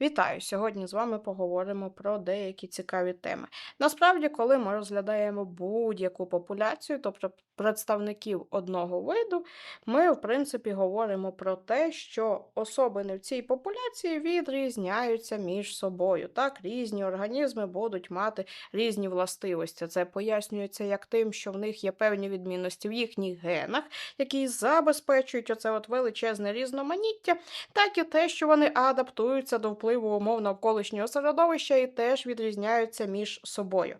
Вітаю! Сьогодні з вами поговоримо про деякі цікаві теми. Насправді, коли ми розглядаємо будь-яку популяцію, тобто представників одного виду, ми, в принципі, говоримо про те, що особини в цій популяції відрізняються між собою. Так, різні організми будуть мати різні властивості. Це пояснюється як тим, що в них є певні відмінності в їхніх генах, які забезпечують оце от величезне різноманіття, так і те, що вони адаптуються до впливу умов навколишнього середовища і теж відрізняються між собою.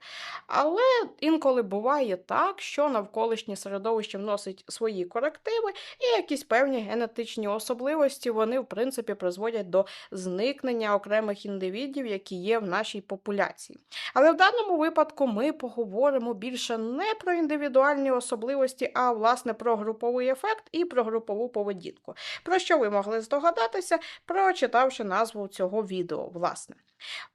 Але інколи буває так, що навколишнє середовище вносить свої корективи, і якісь певні генетичні особливості вони, в принципі, призводять до зникнення окремих індивідів, які є в нашій популяції. Але в даному випадку ми поговоримо більше не про індивідуальні особливості, а власне про груповий ефект і про групову поведінку. Про що ви могли здогадатися, прочитавши назву цього відео, власне.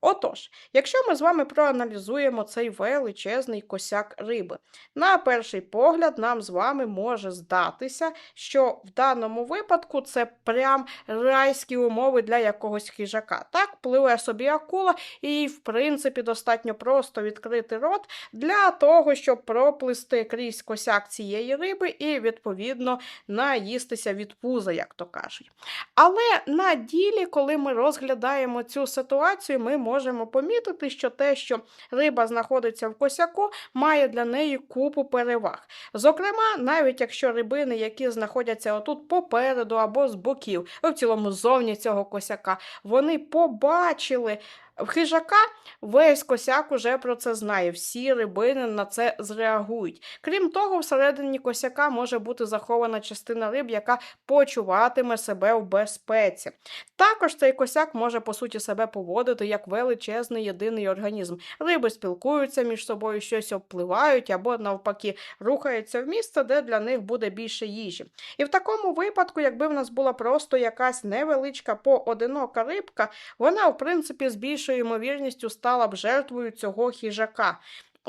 Отож, якщо ми з вами проаналізуємо цей величезний косяк риби, на перший погляд, нам з вами може здатися, що в даному випадку це прям райські умови для якогось хижака. Так, пливе собі акула, і в принципі, достатньо просто відкрити рот для того, щоб проплисти крізь косяк цієї риби і, відповідно, наїстися від пуза, як то кажуть. Але на ділі, коли ми розглядаємо цю ситуацію, ми можемо помітити, що те, що риба знаходиться в косяку, має для неї купу переваг. Зокрема, навіть якщо рибини, які знаходяться отут попереду або з боків, в цілому зовні цього косяка, вони побачили в хижака весь косяк уже про це знає. Всі рибини на це зреагують. Крім того, всередині косяка може бути захована частина риб, яка почуватиме себе в безпеці. Також цей косяк може, по суті, себе поводити як величезний єдиний організм. Риби спілкуються між собою, щось обпливають або, навпаки, рухаються в місце, де для них буде більше їжі. І в такому випадку, якби в нас була просто якась невеличка поодинока рибка, вона, в принципі, збільшує більшою ймовірністю стала б жертвою цього хижака.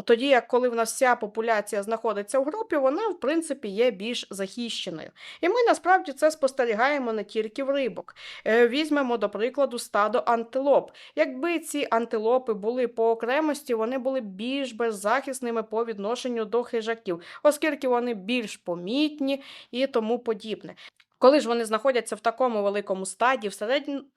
Тоді, як коли в нас вся популяція знаходиться в групі, вона, в принципі, є більш захищеною. І ми насправді це спостерігаємо не тільки в рибок. Е, візьмемо, до прикладу, стадо антилоп. Якби ці антилопи були по окремості, вони були більш беззахисними по відношенню до хижаків, оскільки вони більш помітні і тому подібне. Коли ж вони знаходяться в такому великому стаді,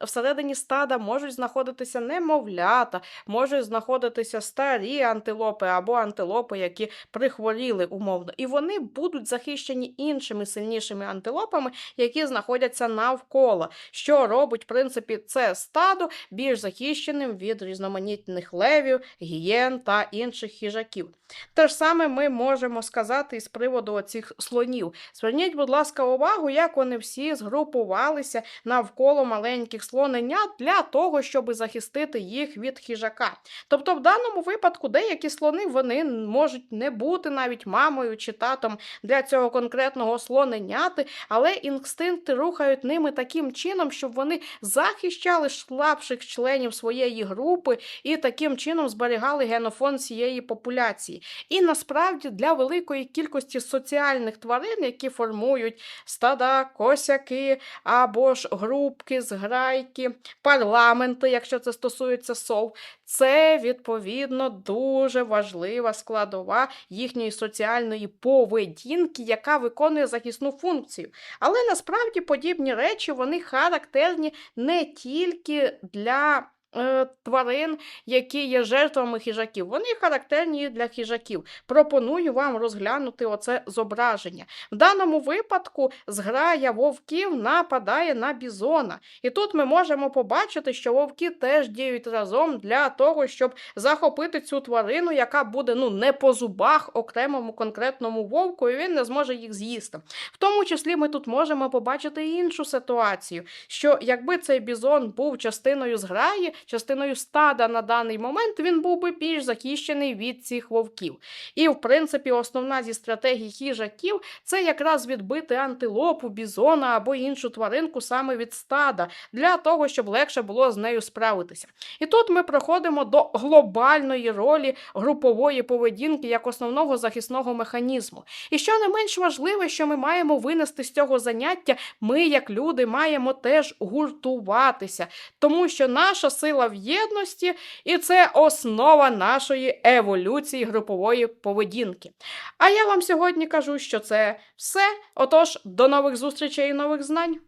всередині, стада можуть знаходитися немовлята, можуть знаходитися старі антилопи або антилопи, які прихворіли умовно, і вони будуть захищені іншими сильнішими антилопами, які знаходяться навколо, що робить, в принципі, це стадо більш захищеним від різноманітних левів, гієн та інших хижаків. Те ж саме ми можемо сказати із приводу цих слонів. Зверніть, будь ласка, увагу, як вони всі згрупувалися навколо маленьких слоненят для того, щоб захистити їх від хижака. Тобто, в даному випадку деякі слони вони можуть не бути навіть мамою чи татом для цього конкретного слоненяти, але інстинкти рухають ними таким чином, щоб вони захищали слабших членів своєї групи і таким чином зберігали генофон цієї популяції. І насправді для великої кількості соціальних тварин, які формують стада, косяки або ж групки, зграйки, парламенти, якщо це стосується сов, це відповідно дуже важлива складова їхньої соціальної поведінки, яка виконує захисну функцію. Але насправді подібні речі вони характерні не тільки для тварин, які є жертвами хижаків. Вони характерні для хижаків. Пропоную вам розглянути оце зображення. В даному випадку зграя вовків нападає на бізона. І тут ми можемо побачити, що вовки теж діють разом для того, щоб захопити цю тварину, яка буде ну, не по зубах окремому конкретному вовку, і він не зможе їх з'їсти. В тому числі ми тут можемо побачити іншу ситуацію, що якби цей бізон був частиною зграї, частиною стада на даний момент, він був би більш захищений від цих вовків. І, в принципі, основна зі стратегій хижаків це якраз відбити антилопу, бізона або іншу тваринку саме від стада, для того, щоб легше було з нею справитися. І тут ми проходимо до глобальної ролі групової поведінки як основного захисного механізму. І що не менш важливе, що ми маємо винести з цього заняття, ми, як люди, маємо теж гуртуватися, тому що наша сила в єдності, і це основа нашої еволюції групової поведінки. А я вам сьогодні кажу, що це все. Отож, до нових зустрічей і нових знань.